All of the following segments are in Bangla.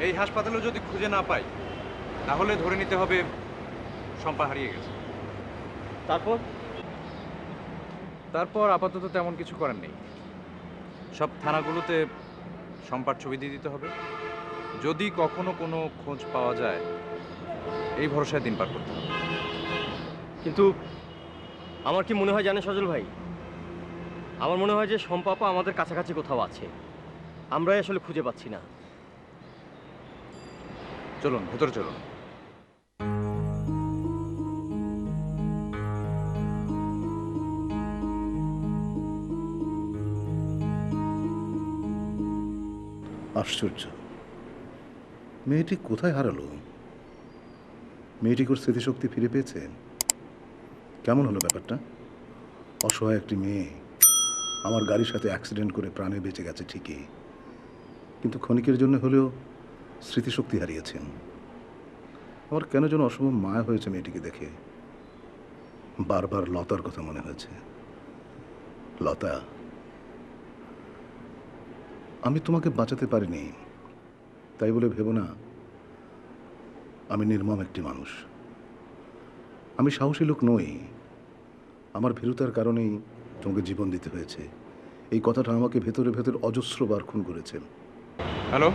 এই হাসপাতালে যদি খুঁজে না পাই তাহলে ধরে নিতে হবে শম্পা হারিয়ে গেছে। তারপর? তারপর আপাতত তেমন কিছু করার নেই। সব থানাগুলোতে সম্পার ছবি দিয়ে দিতে হবে। যদি কখনো কোনো খোঁজ পাওয়া যায় এই ভরসায় দিন পার করতে হবে। কিন্তু আমার কি মনে হয় জানে সজল ভাই? আমার মনে হয় যে সম্পাপা আমাদের কাছাকাছি কোথাও আছে। আমরাই আসলে খুঁজে পাচ্ছি না। চলুন, ভেতরে চলুন। আশ্চর্য। মেয়েটি কোথায় হারালো? মেয়েটি কোর স্মৃতিশক্তি ফিরে পেয়েছে? কেমন হলো ব্যাপারটা? অসহায় একটি মেয়ে, আমার গাড়ির সাথে অ্যাক্সিডেন্ট করে প্রাণে বেঁচে গেছে ঠিকই। কিন্তু ক্ষণিকের জন্য হলেও স্মৃতিশক্তি হারিয়েছেন। আমার কেন যেন অসম্ভব মায়া হয়েছে মেয়েটিকে দেখে। বারবার লতার কথা মনে হয়েছে। লতা, আমি তোমাকে বাঁচাতে পারিনি। তাই বলে ভেবো না। আমি নির্মম একটি মানুষ। আমি সাহসী লোক নই। আমার ভীরুতার কারণেই তোমাকে জীবন দিতে হয়েছে। এই কথাটা আমাকে ভেতরে ভেতর অজস্রবার খুন করেছে। হ্যালো?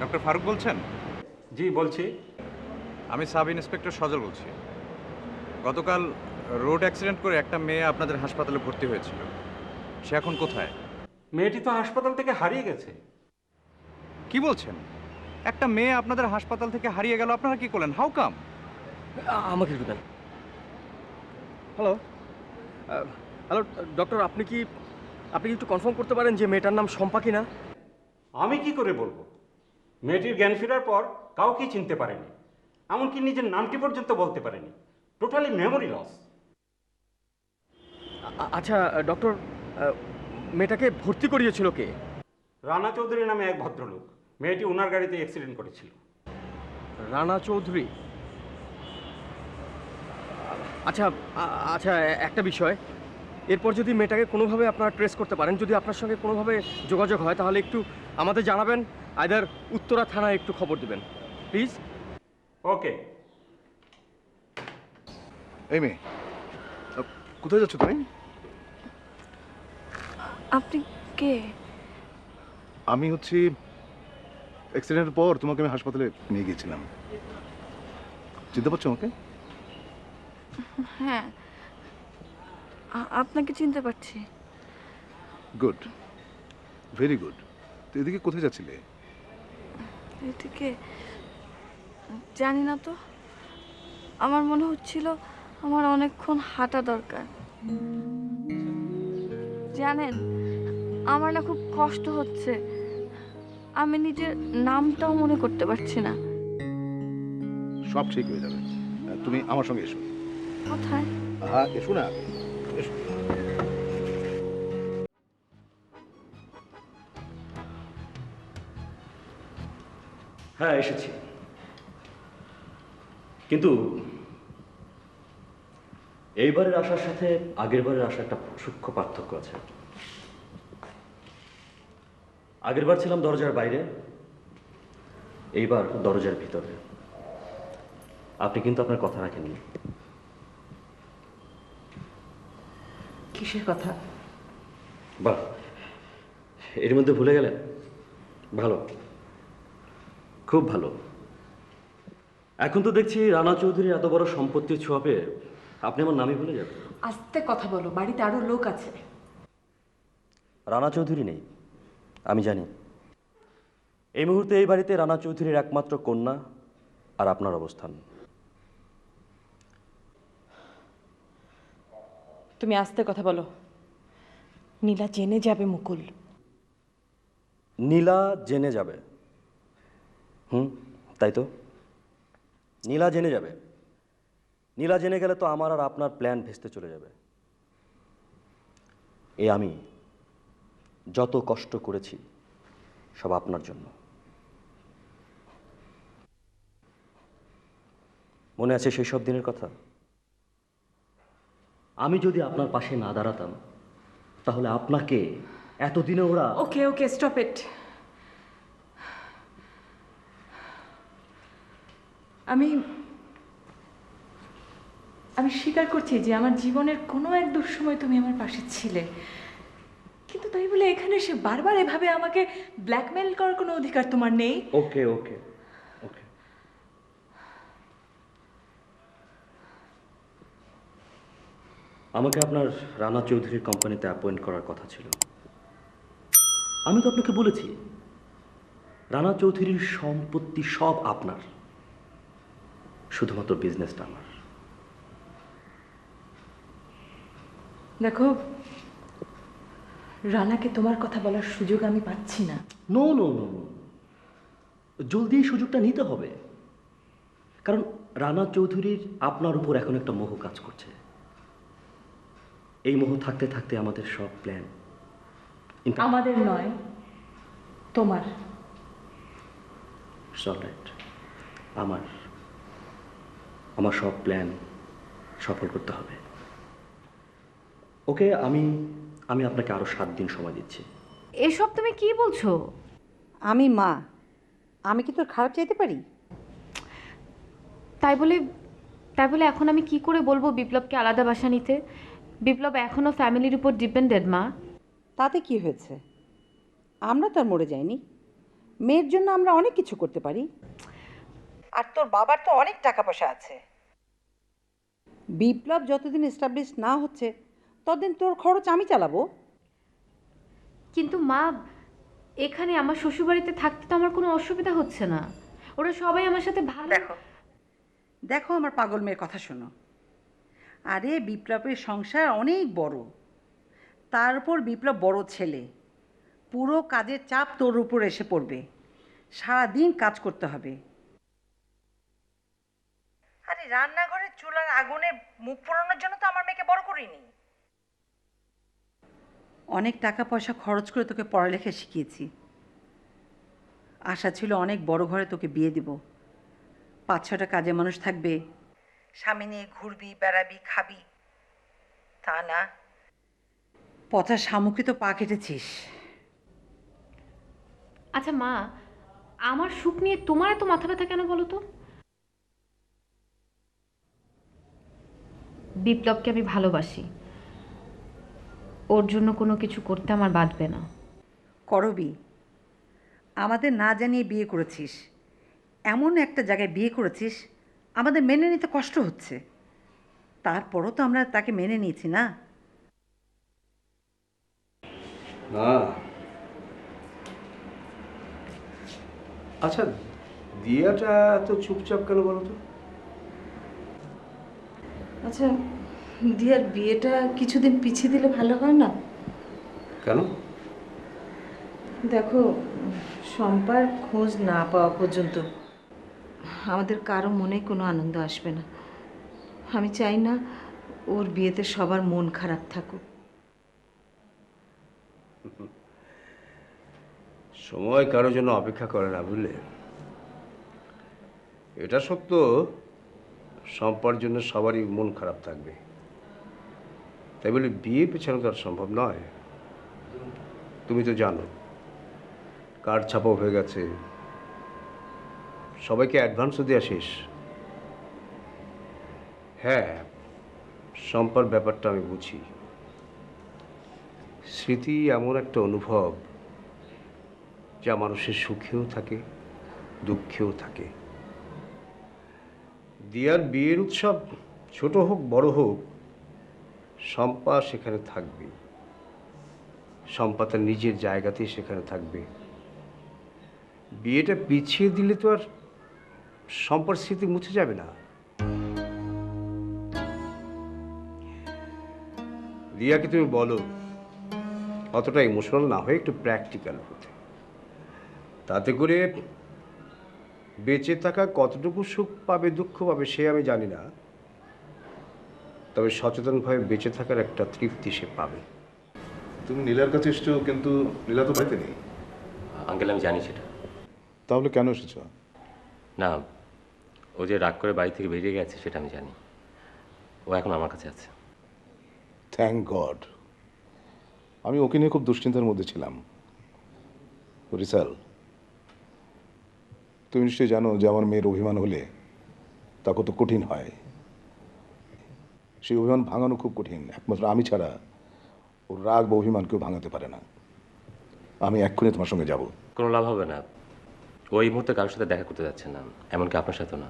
ডক্টর ফারুক বলছেন? জি বলছি। আমি সাব ইন্সপেক্টর সজল বলছি। গতকাল রোড অ্যাক্সিডেন্ট করে একটা মেয়ে আপনাদের হাসপাতালে ভর্তি হয়েছিল। সে এখন কোথায়? মেয়েটি তো হাসপাতাল থেকে হারিয়ে গেছে। কি বলছেন? একটা মেয়ে আপনাদের হাসপাতাল থেকে হারিয়ে গেল আপনারা কি করলেন? হাউ কাম আমাকে একটু দেন। হ্যালো হ্যালো ডক্টর আপনি কি আপনি একটু কনফার্ম করতে পারেন যে মেয়েটার নাম শম্পা কিনা? আমি কি করে বলব? মেয়েটির জ্ঞান ফেরার পর কাউকেই চিনতে পারেনি এমনকি নিজের নামটি পর্যন্ত বলতে পারেনি। টোটালি মেমোরি লস আচ্ছা ডক্টর মেয়েটাকে ভর্তি করিয়েছিল কে? রানা চৌধুরী নামে এক ভদ্রলোক। মেয়েটি ওনার গাড়িতে অ্যাক্সিডেন্ট করেছিল। রানা চৌধুরী? আচ্ছা আচ্ছা একটা বিষয়। এরপর যদি মেয়েটাকে কোনোভাবে আপনারা ট্রেস করতে পারেন যদি আপনার সঙ্গে কোনোভাবে যোগাযোগ হয় তাহলে একটু আমাদের জানাবেন আইদার উত্তরা থানায় একটু খবর দেবেন। প্লিজ ওকে এই মেয়ে কোথায় যাচ্ছ তুমি? আপনি কে? আমি হচ্ছি অ্যাক্সিডেন্টের পর তোমাকে আমি হাসপাতালে নিয়ে গিয়েছিলাম। চিনতে পারছ আমাকে? হ্যাঁ আপনাকে চিনতে পারছি। গুড। Very good. তো এদিকে কোথায় যাচ্ছিলে? এদিকে জানি না তো। আমার মনে হচ্ছিল আমার অনেকক্ষণ হাঁটা দরকার। জানেন আমার না খুব কষ্ট হচ্ছে। আমি নিজের নামটাও মনে করতে পারছি না। সব ঠিক হয়ে যাবে। তুমি আমার সঙ্গে এসো। কোথায়? হ্যাঁ এসো না। হ্যাঁ এসেছি। কিন্তু এইবারের আসার সাথে আগের বারের আসার একটা সূক্ষ্ম পার্থক্য আছে। আগেরবার ছিলাম দরজার বাইরে এইবার দরজার ভিতরে। আপনি কিন্তু আপনার কথা রাখেননি। কিসের কথা? বাহ এর মধ্যে ভুলে গেলেন? ভালো। খুব ভালো। এখন তো দেখছি রানা চৌধুরীর এত বড় সম্পত্তির ছোঁয়া পেয়ে আপনি আমার নামই ভুলে যাবেন। আস্তে কথা বলো বাড়িতে আরও লোক আছে। রানা চৌধুরী নেই আমি জানি। এই মুহূর্তে এই বাড়িতে রানা চৌধুরীর একমাত্র কন্যা আর আপনার অবস্থান। তুমি আস্তে কথা বলো। নীলা জেনে যাবে মুকুল। নীলা জেনে যাবে। হুম, তাই তো? নীলা জেনে যাবে। নীলা জেনে গেলে তো আমার আর আপনার প্ল্যান ভেস্তে চলে যাবে। এ আমি যত কষ্ট করেছি, সব আপনার জন্য। মনে আছে সেই সব দিনের কথা? আমি যদি আপনার পাশে না দাঁড়াতাম, তাহলে আপনাকে এতদিনে ওরা ওকে ওকে স্টপ ইট আমি আমি স্বীকার করছি যে আমার জীবনের কোনো এক দুঃসময় তুমি আমার পাশে ছিলে। কিন্তু তাই বলে এখানে এসে বারবার এভাবে আমাকে ব্ল্যাকমেল করার কোনো অধিকার তোমার নেই? ওকে ওকে ওকে। আমাকে আপনার রানা চৌধুরীর কোম্পানিতে অ্যাপয়েন্ট করার কথা ছিল। আমি তো আপনাকে বলেছি, রানা চৌধুরীর সম্পত্তি সব আপনার। শুধুমাত্র বিজনেসটা আমার। দেখো রানাকে তোমার কথা বলার সুযোগ আমি পাচ্ছি না। নো নো নো নো জলদি এই সুযোগটা নিতে হবে। কারণ রানা চৌধুরীর আপনার উপর এখন একটা মোহ কাজ করছে। এই মোহ থাকতে থাকতে আমাদের সব প্ল্যান আমাদের নয় তোমার। রাইট আমার। আমার সব প্ল্যান সফল করতে হবে। ওকে আমি আমি আপনাকে আরও সাত দিন সময় দিচ্ছি। এসব তুমি কি বলছো? আমি মা। আমি কি তোর খারাপ চাইতে পারি? তাই বলে তাই বলে এখন আমি কি করে বলব বিপ্লবকে আলাদা বাসা নিতে? বিপ্লব এখনও ফ্যামিলির উপর ডিপেন্ডেড মা। তাতে কি হয়েছে? আমরা তো আর মরে যাইনি। মেয়ের জন্য আমরা অনেক কিছু করতে পারি। আর তোর বাবার তো অনেক টাকা পয়সা আছে। বিপ্লব যতদিন এস্টাবলিশ না হচ্ছে ততদিন তোর খরচ আমি চালাবো। কিন্তু মা এখানে আমার শ্বশুরবাড়িতে থাকতে তো আমার কোনো অসুবিধা হচ্ছে না। ওরা সবাই আমার সাথে ভালো দেখো। দেখো আমার পাগল মেয়ের কথা শোনো। আরে বিপ্লবের সংসার অনেক বড়। তার উপর বিপ্লব বড় ছেলে। পুরো কাজের চাপ তোর উপর এসে পড়বে। সারাদিন কাজ করতে হবে। আরে রান্নাঘরের চুলার আগুনে মুখ পোড়ানোর জন্য তো আমার মেয়েকে বড় করিনি। অনেক টাকা পয়সা খরচ করে তোকে পড়ালেখা শিখিয়েছি। আশা ছিল অনেক বড় ঘরে তোকে বিয়ে দিব। পাঁচ ছটা কাজে মানুষ থাকবে। স্বামী নিয়ে ঘুরবি বেড়াবি খাবি। তা না। পথা শামুকে তো পা কেটেছিস। আচ্ছা মা আমার সুখ নিয়ে তোমার এত মাথা ব্যথা কেন বলো তো? বিপ্লবকে আমি ভালোবাসি। ওর জন্য কোনো কিছু করতে আমার বাধবে না। করবি। আমাদের না জানিয়ে বিয়ে করেছিস। এমন একটা জায়গায় বিয়ে করেছিস আমাদের মেনে নিতে কষ্ট হচ্ছে। তারপরও তো আমরা তাকে মেনে নিয়েছি না? না। আচ্ছা দিয়াটা এত চুপচাপ কেন বলো তো? আচ্ছা দিয়ার বিয়েটা কিছুদিন পিছিয়ে দিলে ভালো হয় না? কেন? দেখো সম্পার খোঁজ না পাওয়া পর্যন্ত আমাদের কারও মনে কোনো আনন্দ আসবে না। আমি চাই না ওর বিয়েতে সবার মন খারাপ থাকুক। সময় কারোর জন্য অপেক্ষা করে না বুঝলে? এটা সত্য সম্পার জন্য সবারই মন খারাপ থাকবে। তাই বলে, বিয়ে পেছানো তো আর সম্ভব নয়। তুমি তো জানো কার্ড ছাপাও হয়ে গেছে। সবাইকে অ্যাডভান্সও দেওয়া শেষ। হ্যাঁ সম্পার ব্যাপারটা আমি বুঝি। স্মৃতি এমন একটা অনুভব যা মানুষের সুখেও থাকে, দুঃখেও থাকে। দিয়ার বিয়ের উৎসব ছোট হোক, বড় হোক, শম্পা সেখানে থাকবে। শম্পা তার নিজের জায়গাতেই সেখানে থাকবে। বিয়েটা পিছিয়ে দিলে তো আর শম্পার স্মৃতি মুছে যাবে না। রিয়াকে তুমি বলো, অতটা ইমোশনাল না হয়ে একটু প্র্যাকটিক্যাল হতে। তাতে করে বেঁচে থাকা কতটুকু সুখ পাবে দুঃখ পাবে সে আমি জানি না। তবে সচেতনভাবে বেঁচে থাকার একটা তৃপ্তি সে পাবে। তুমি নীলার কাছে এসছো কিন্তু নীলা তো বাড়িতে নেই। আঙ্কেল আমি জানি সেটা। তাহলে কেন এসেছ? না ও যে রাগ করে বাড়ি থেকে বেরিয়ে গেছে সেটা আমি জানি। ও এখন আমার কাছে আছে। থ্যাংক গড আমি ওকে নিয়ে খুব দুশ্চিন্তার মধ্যে ছিলাম। রিসাল তুমি নিশ্চয়ই জানো যে আমার মেয়ের অভিমান হলে তা কত কঠিন হয়। সেই অভিমান ভাঙানো খুব কঠিন। একমাত্র আমি ছাড়া ওর রাগ বা অভিমান কেউ ভাঙাতে পারে না। আমি এক্ষুনি তোমার সঙ্গে যাব। কোনো লাভ হবে না। ওই মুহূর্তে কারোর সাথে দেখা করতে যাচ্ছে না এমনকি আপনার সাথে না।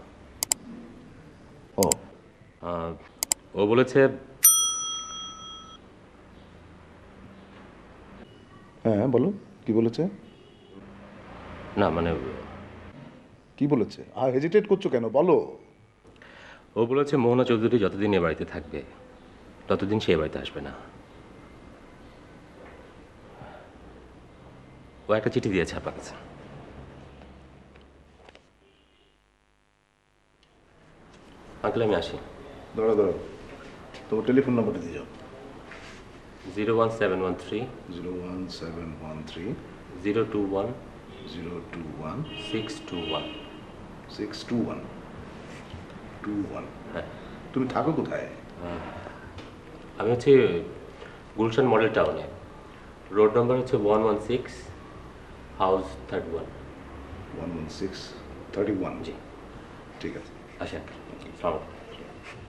ও। ও বলেছে হ্যাঁ বলো। কি বলেছে? না মানে কি বলেছে? আর হেজিটেট করছ কেন? বলো। ও বলেছে মোহনা চৌধুরী যতদিন এ বাড়িতে থাকবে ততদিন সে বাড়িতে আসবে না। ও একটা চিঠি দিয়েছে আপনার কাছে। আঙ্কেল আমি আসি। দাঁড়া দাঁড়া তোমার টেলিফোন নাম্বারটা দিয়ে যাও। Zero one seven one three. Zero one seven one three. Zero two one. Zero two one. Six two one. Six two one two one হ্যাঁ। তুমি থাকো কোথায়? আমি হচ্ছে গুলশান মডেল টাউনে। রোড নাম্বার হচ্ছে one one six house thirty one one one six thirty one G. ঠিক আছে। আচ্ছা সালাম।